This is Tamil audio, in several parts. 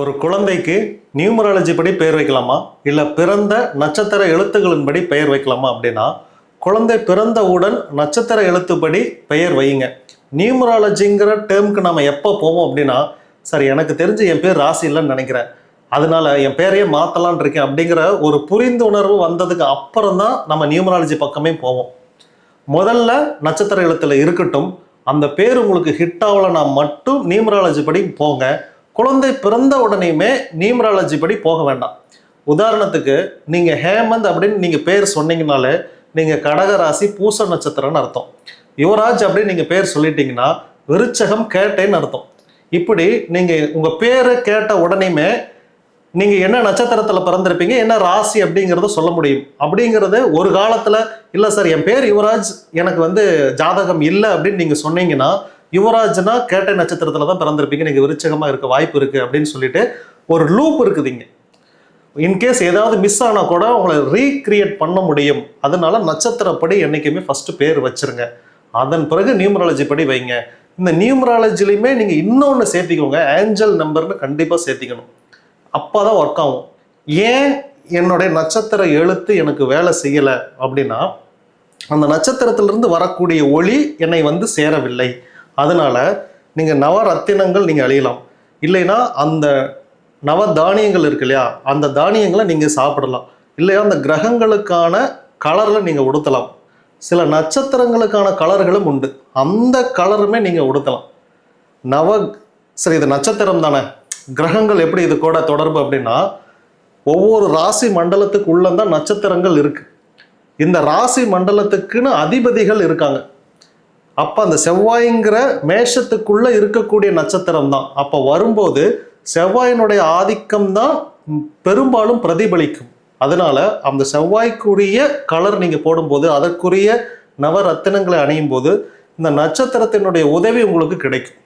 ஒரு குழந்தைக்கு நியூமராலஜி படி பெயர் வைக்கலாமா? இல்லை பிறந்த நட்சத்திர எழுத்துகளின்படி பெயர் வைக்கலாமா அப்படின்னா குழந்தை பிறந்தவுடன் நட்சத்திர எழுத்துப்படி பெயர் வையுங்க. நியூமராலஜிங்கிற டேர்முக்கு நம்ம எப்போ போவோம் அப்படின்னா சார் எனக்கு தெரிஞ்சு என் பேர் ராசி இல்லைன்னு நினைக்கிறேன். அதனால என் பேரையே மாற்றலான் இருக்கேன் அப்படிங்கிற ஒரு புரிந்துணர்வு வந்ததுக்கு அப்புறம் தான் நம்ம நியூமராலஜி பக்கமே போவோம். முதல்ல நட்சத்திர எழுத்தில் இருக்கட்டும் அந்த பேர் உங்களுக்கு ஹிட் ஆகலைன்னா மட்டும் நியூமராலஜி படி போங்க. குழந்தை பிறந்த உடனேயுமே நியூமராலஜி படி போக வேண்டாம். உதாரணத்துக்கு நீங்கள் ஹேமந்த் அப்படின்னு நீங்கள் பேர் சொன்னீங்கனாலே நீங்கள் கடக ராசி பூச நட்சத்திரம்னு அர்த்தம். யுவராஜ் அப்படின்னு நீங்கள் பேர் சொல்லிட்டீங்கன்னா விருச்சகம் கேட்டைன்னு அர்த்தம். இப்படி நீங்கள் உங்கள் பேரை கேட்ட உடனேயுமே நீங்கள் என்ன நட்சத்திரத்தில் பிறந்திருப்பீங்க என்ன ராசி அப்படிங்கிறத சொல்ல முடியும். அப்படிங்கிறத ஒரு காலத்தில் இல்லை சார் என் பேர் யுவராஜ் எனக்கு வந்து ஜாதகம் இல்லை அப்படின்னு நீங்கள் சொன்னீங்கன்னா யுவராஜ்னா கேட்டை நட்சத்திரத்தில் தான் பிறந்திருப்பீங்க. நீங்கள் விருச்சகமாக இருக்க வாய்ப்பு இருக்குது அப்படின்னு சொல்லிட்டு ஒரு லூப் இருக்குதுங்க இன்கேஸ் ஏதாவது மிஸ் ஆனால் கூட உங்களை ரீக்ரியேட் பண்ண முடியும். அதனால நட்சத்திரப்படி என்றைக்குமே ஃபஸ்ட்டு பேர் வச்சிருங்க. அதன் பிறகு நியூமராலஜி படி வைங்க. இந்த நியூமராலஜிலையுமே நீங்கள் இன்னொன்று சேர்த்திக்கோங்க. ஏஞ்சல் நம்பர்னு கண்டிப்பாக சேர்த்திக்கணும். அப்போ தான் ஒர்க் ஆகும். ஏன் என்னுடைய நட்சத்திர எழுத்து எனக்கு வேலை செய்யலை அப்படின்னா அந்த நட்சத்திரத்திலிருந்து வரக்கூடிய ஒளி என்னை வந்து சேரவில்லை. அதனால் நீங்கள் நவரத்தினங்கள் நீங்கள் அழியலாம். இல்லைன்னா அந்த நவ தானியங்கள் இருக்கு இல்லையா அந்த தானியங்களை நீங்கள் சாப்பிடலாம். இல்லையா அந்த கிரகங்களுக்கான கலரில் நீங்கள் உடுத்தலாம். சில நட்சத்திரங்களுக்கான கலர்களும் உண்டு. அந்த கலருமே நீங்கள் உடுத்தலாம். நவ சரி இது நட்சத்திரம் தானே. கிரகங்கள் எப்படி இது கூட தொடர்பு அப்படின்னா ஒவ்வொரு ராசி மண்டலத்துக்கு உள்ளந்தான் நட்சத்திரங்கள் இருக்குது இந்த ராசி மண்டலத்துக்குன்னு அதிபதிகள் இருக்காங்க. அப்போ அந்த செவ்வாய்ங்கிற மேஷத்துக்குள்ள இருக்கக்கூடிய நட்சத்திரம் தான். அப்போ வரும்போது செவ்வாயினுடைய ஆதிக்கம் தான் பெரும்பாலும் பிரதிபலிக்கும். அதனால அந்த செவ்வாய்க்குரிய கலர் நீங்கள் போடும்போது அதற்குரிய நவரத்தினங்களை அணியும் போது இந்த நட்சத்திரத்தினுடைய உதவி உங்களுக்கு கிடைக்கும்.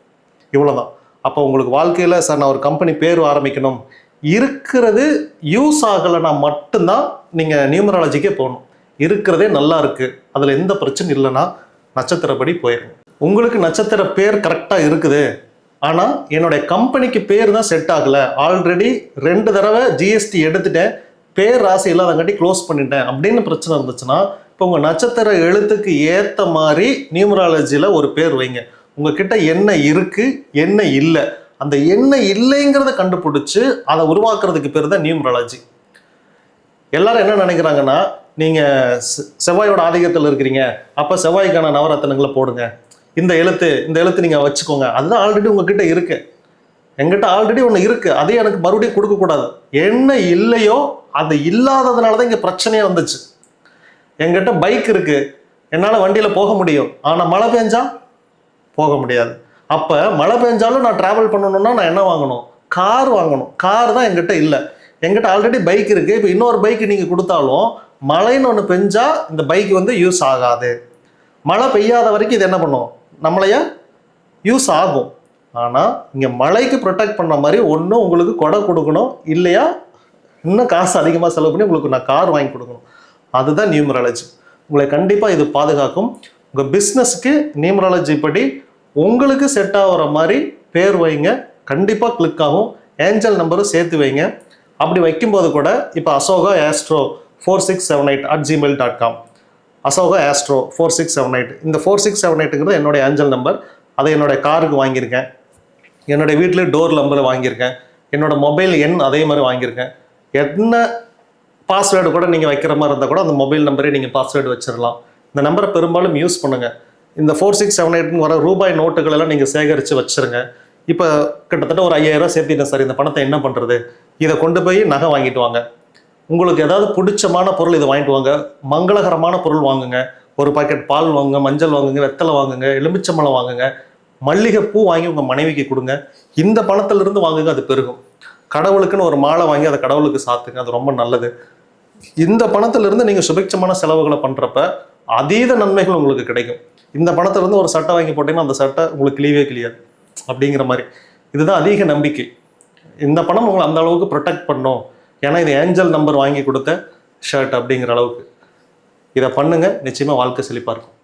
இவ்வளோதான் அப்போ உங்களுக்கு வாழ்க்கையில் சார் நான் ஒரு கம்பெனி பேர் ஆரம்பிக்கணும். இருக்கிறது யூஸ் ஆகலைன்னா மட்டும்தான் நீங்கள் நியூமராலஜிக்கே போகணும். இருக்கிறதே நல்லா இருக்குது அதில் எந்த பிரச்சனையும் இல்லைன்னா நட்சத்திரப்படி போயிருங்க உங்களுக்கு நட்சத்திர பேர் கரெக்டாக இருக்குது. ஆனால் என்னுடைய கம்பெனிக்கு பேர் தான் செட் ஆகலை. ஆல்ரெடி ரெண்டு தடவை ஜிஎஸ்டி எடுத்துட்டேன். பேர் ராசி இல்லாதங்காட்டி க்ளோஸ் பண்ணிட்டேன். அப்படின்னு பிரச்சனை இருந்துச்சுன்னா இப்போ உங்கள் நட்சத்திர எழுத்துக்கு ஏற்ற மாதிரி நியூமராலஜியில் ஒரு பேர் வைங்க. உங்ககிட்ட என்ன இருக்குது என்ன இல்லை. அந்த என்ன இல்லைங்கிறத கண்டுபிடிச்சி அதை உருவாக்குறதுக்கு பேர் தான் நியூமராலஜி எல்லாரும் என்ன நினைக்கிறாங்கன்னா நீங்கள் செ- செவ்வாயோட ஆதிக்கத்தில் இருக்கிறீங்க. அப்போ செவ்வாய்க்கான நவரத்தனங்களை போடுங்க. இந்த எழுத்து இந்த எழுத்து நீங்கள் வச்சுக்கோங்க. அதுதான் ஆல்ரெடி உங்ககிட்ட இருக்கு. எங்கிட்ட ஆல்ரெடி ஒன்று இருக்குது அதே எனக்கு மறுபடியும் கொடுக்கக்கூடாது என்ன இல்லையோ அது இல்லாததுனால தான் இங்கே பிரச்சனையே வந்துச்சு. எங்கிட்ட பைக் இருக்குது என்னால் வண்டியில் போக முடியும். ஆனால் மழை பெஞ்சா? போக முடியாது. அப்போ மழை பெஞ்சாலும் நான் ட்ராவல் பண்ணணும்னா நான் என்ன வாங்கணும்? கார் வாங்கணும். கார் தான் எங்கிட்ட இல்லை. எங்கிட்ட ஆல்ரெடி பைக் இருக்குது இப்போ இன்னொரு பைக் நீங்கள் கொடுத்தாலும் மழைன்னு ஒன்று பெஞ்சால் இந்த பைக் வந்து யூஸ் ஆகாது. மழை பெய்யாத வரைக்கும் இது என்ன பண்ணும்? நம்மளைய யூஸ் ஆகும். ஆனால் இங்கே மழைக்கு ப்ரொடெக்ட் பண்ண மாதிரி ஒன்று உங்களுக்கு கொடை கொடுக்கணும். இல்லையா? இன்னும் காசு அதிகமாக செலவு பண்ணி உங்களுக்கு நான் கார் வாங்கி கொடுக்கணும். அதுதான் நியூமராலஜி உங்களை கண்டிப்பாக இது பாதுகாக்கும். உங்கள் பிஸ்னஸ்க்கு நியூமராலஜி படி உங்களுக்கு செட் ஆகிற மாதிரி பேர் வைங்க. கண்டிப்பாக கிளிக் ஆகும். ஏஞ்சல் நம்பரும் சேர்த்து வைங்க. அப்படி வைக்கும்போது கூட இப்போ Ashoka astro four six seven eight at gmail dot com Ashoka astro four six seven eight இந்த ஃபோர் சிக்ஸ் செவன் எயிட்டுங்கிறது என்னுடைய ஏஞ்சல் நம்பர் அதை என்னுடைய காருக்கு வாங்கியிருக்கேன். என்னுடைய வீட்டில் டோர் நம்பர் வாங்கியிருக்கேன். என்னோட மொபைல் எண் அதே மாதிரி வாங்கியிருக்கேன். என்ன பாஸ்வேர்டு கூட நீங்கள் வைக்கிற மாதிரி இருந்தால் கூட அந்த மொபைல் நம்பரே நீங்கள் பாஸ்வேர்டு வச்சிடலாம் இந்த நம்பரை பெரும்பாலும் யூஸ் பண்ணுங்கள் இந்த ஃபோர் சிக்ஸ் செவன் எயிட்னு வர ரூபாய் நோட்டுகள் எல்லாம் நீங்கள் சேகரித்து வச்சுருங்க. இப்போ கிட்டத்தட்ட ஒரு ஐயாயிரம் ரூபா சேர்த்திட்டேன் சார். இந்த பணத்தை என்ன பண்ணுறது இதை கொண்டு போய் நகை வாங்கிட்டு வாங்க. உங்களுக்கு ஏதாவது பிடிச்சமான பொருள் இதை வாங்கிட்டு வாங்க. மங்களகரமான பொருள் வாங்குங்க. ஒரு பாக்கெட் பால் வாங்குங்க மஞ்சள் வாங்குங்க வெத்தலை வாங்குங்க எலுமிச்சம்பழம் வாங்குங்க. மல்லிகைப்பூ வாங்கி உங்கள் மனைவிக்கு கொடுங்க. இந்த பணத்திலிருந்து வாங்குங்க அது பெருகும். கடவுளுக்குன்னு ஒரு மாலை வாங்கி அதை கடவுளுக்கு சாத்துங்க அது ரொம்ப நல்லது. இந்த பணத்திலிருந்து நீங்கள் சுபிட்சமான செலவுகளை பண்ணுறப்ப அதீத நன்மைகள் உங்களுக்கு கிடைக்கும். இந்த பணத்திலிருந்து ஒரு சட்டை வாங்கி போட்டீங்கன்னா அந்த சட்டை உங்களுக்கு கிளியவே கிளியாது. அப்படிங்கிற மாதிரி. இதுதான் அதிக நம்பிக்கை. இந்த பணம் உங்களை அந்த அளவுக்கு ப்ரொடெக்ட் பண்ணும். ஏன்னா இது ஏஞ்சல் நம்பர் வாங்கி கொடுத்த ஷர்ட் அப்படிங்கிற அளவுக்கு. இதை பண்ணுங்கள் நிச்சயமாக வாழ்க்கை செழிப்பாக இருக்கும்.